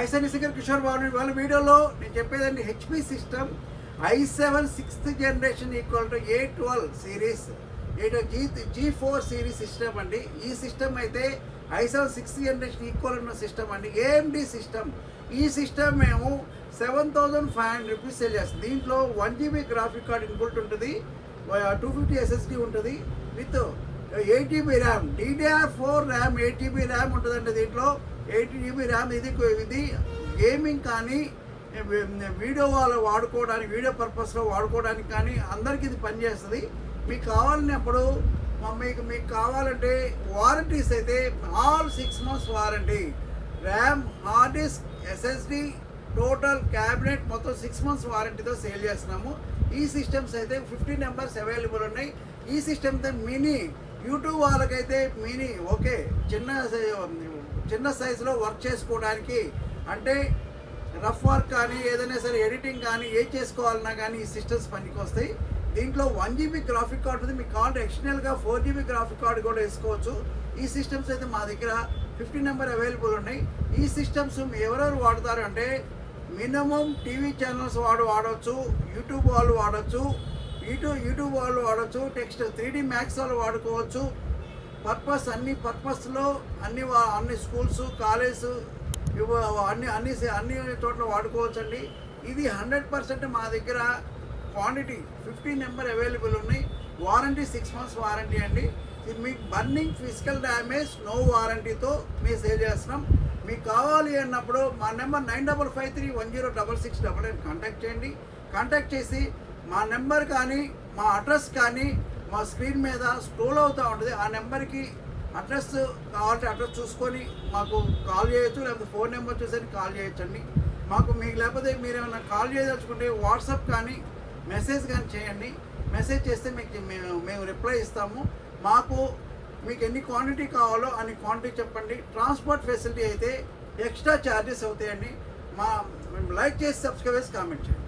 ఐసన్ శిఖర్ కిషోర్ బాబు వాళ్ళ వీడియోలో నేను చెప్పేదండి HP system I seven sixth generation equal to A twelve series ఏటో G G four series system అండి. ఈ సిస్టమ్ అయితే I seven sixth generation equal ఉన్న సిస్టమ్ అండి. ఏఎండి సిస్టమ్ ఈ సిస్టమ్ మేము seven thousand five hundred rupees sale చేస్తాం. దీంట్లో one GB graphic card input ఉంటుంది. టూ ఫిఫ్టీ ఎస్ఎస్డి ఉంటుంది. With eight GB RAM. DDR four RAM eight GB RAM ఉంటుందండి దీంట్లో. ఎయిట్ జీబీ ర్యామ్ ఇది ఇది గేమింగ్ కానీ వీడియో వాళ్ళు వాడుకోవడానికి వీడియో పర్పస్లో వాడుకోవడానికి కానీ అందరికీ ఇది పనిచేస్తుంది. మీకు కావాలన్నప్పుడు మీకు మీకు కావాలంటే వారంటీస్ అయితే all six months warranty. RAM hard disk SSD total cabinet మొత్తం సిక్స్ మంత్స్ వారంటీతో సేల్ చేస్తున్నాము. ఈ సిస్టమ్స్ అయితే ఫిఫ్టీన్ నెంబర్స్ అవైలబుల్ ఉన్నాయి. ఈ సిస్టమ్తో మినీ యూట్యూబ్ వాళ్ళకైతే మినీ ఓకే చిన్న చిన్న సైజులో వర్క్ చేసుకోవడానికి అంటే రఫ్ వర్క్ కానీ ఏదైనా సరే ఎడిటింగ్ కానీ ఏ చేసుకోవాలన్నా కానీ ఈ సిస్టమ్స్ పనికి వస్తాయి దీంట్లో వన్ జీబీ గ్రాఫిక్ కార్డ్ ఉంది. మీకు కార్డు ఎక్స్టర్నల్గా ఫోర్ జీబీ గ్రాఫిక్ కార్డ్ కూడా వేసుకోవచ్చు. ఈ సిస్టమ్స్ అయితే మా దగ్గర ఫిఫ్టీ నెంబర్ అవైలబుల్ ఉన్నాయి. ఈ సిస్టమ్స్ ఎవరెవరు వాడతారు అంటే మినిమం టీవీ ఛానల్స్ వాడు వాడవచ్చు యూట్యూబ్ వాళ్ళు వాడవచ్చు యూట్యూబ్ యూట్యూబ్ వాళ్ళు వాడచ్చు టెక్స్ట్ త్రీ డీ మ్యాక్స్ వాళ్ళు వాడుకోవచ్చు. పర్పస్ అన్ని పర్పస్లో అన్ని వా- అన్ని స్కూల్స్ కాలేజ్ అన్ని అన్ని అన్ని చోట్ల వాడుకోవచ్చు అండి ఇది హండ్రెడ్ పర్సెంట్ మా దగ్గర క్వాంటిటీ ఫిఫ్టీ నెంబర్ అవైలబుల్ ఉన్నాయి. వారంటీ సిక్స్ మంత్స్ వారంటీ అండి. ఇది మీకు బర్నింగ్ ఫిజికల్ డ్యామేజ్ నో వారంటీతో మేము సేల్ చేస్తున్నాం. మీకు కావాలి అన్నప్పుడు మా number nine double five three one zero double six double eight contact చేయండి. కాంటాక్ట్ చేసి మా నెంబర్ కానీ మా అడ్రస్ కానీ మా స్క్రీన్ మీద స్క్రోల్ అవుతూ ఉంటుంది. ఆ నెంబర్కి అడ్రస్ కావాలంటే అడ్రస్ చూసుకొని మాకు కాల్ చేయొచ్చు లేకపోతే ఫోన్ నెంబర్ చూసేసి కాల్ చేయొచ్చండి. మాకు మీకు లేకపోతే మీరు ఏమైనా కాల్ చేయదలుచుకుంటే వాట్సాప్ కానీ మెసేజ్ కానీ చేయండి. మెసేజ్ చేస్తే మీకు మేము మేము రిప్లై ఇస్తాము. మాకు మీకు ఎన్ని క్వాంటిటీ కావాలో అన్ని క్వాంటిటీ చెప్పండి. ట్రాన్స్పోర్ట్ ఫెసిలిటీ అయితే ఎక్స్ట్రా ఛార్జెస్ అవుతాయండి. మా లైక్ చేసి సబ్స్క్రైబ్ చేసి కామెంట్ చేయండి.